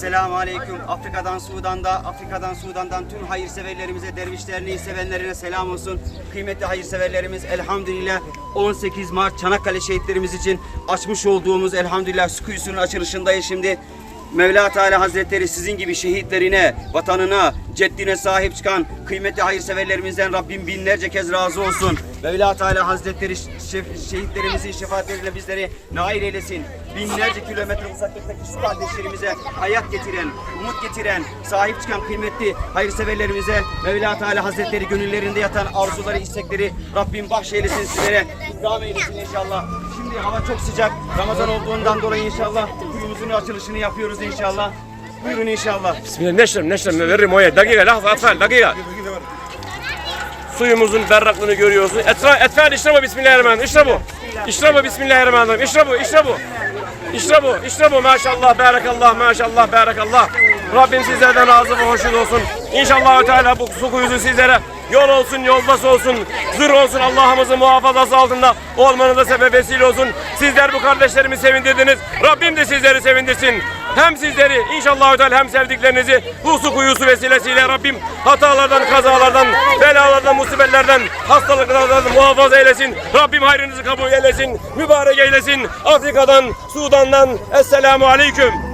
Esselamu Aleyküm. Afrika'dan, Sudan'da, Afrika'dan, Sudan'dan tüm hayırseverlerimize, dervişlerine, sevenlerine selam olsun. Kıymetli hayırseverlerimiz elhamdülillah 18 Mart Çanakkale şehitlerimiz için açmış olduğumuz elhamdülillah su kuyusunun açılışındayız şimdi. Mevla Teala Hazretleri sizin gibi şehitlerine, vatanına, ceddine sahip çıkan kıymetli hayırseverlerimizden Rabbim binlerce kez razı olsun. Mevla Teala Hazretleri şehitlerimizin şefaatleriyle bizleri nail eylesin. Binlerce kilometre uzaklıktaki şu kardeşlerimize hayat getiren, umut getiren, sahip çıkan kıymetli hayırseverlerimize Mevla Teala Hazretleri gönüllerinde yatan arzuları, istekleri Rabbim bahşeylesin sizlere, ikram eylesin inşallah. Şimdi hava çok sıcak. Ramazan olduğundan dolayı inşallah kuyumuzun açılışını yapıyoruz inşallah. Buyurun inşallah. Bismillah neşrem neşrem veririm oya. Dakika lahza atfal dakika. Suyumuzun berraklığını görüyorsun. Etra, etfal işrabu bismillahirrahmanirrahim. İşrabu. İşrabu bismillahirrahmanirrahim. İşrabu işrabu. İşrabu işrabu maşallah barakallah maşallah barakallah. Rabbim sizlerden razı ve hoşnut olsun. İnşallah Teala bu su kuyusu sizlere yol olsun, yolbas olsun, zır olsun Allah'ımızın muhafazası altında olmanıza sebep vesile olsun. Sizler bu kardeşlerimi sevindirdiniz. Rabbim de sizleri sevindirsin. Hem sizleri inşallah Teala hem sevdiklerinizi bu su kuyusu vesilesiyle Rabbim hatalardan, kazalardan, belalardan, musibetlerden, hastalıklardan muhafaza eylesin. Rabbim hayrınızı kabul eylesin. Mübarek eylesin. Afrika'dan, Sudan'dan. Esselamu Aleyküm.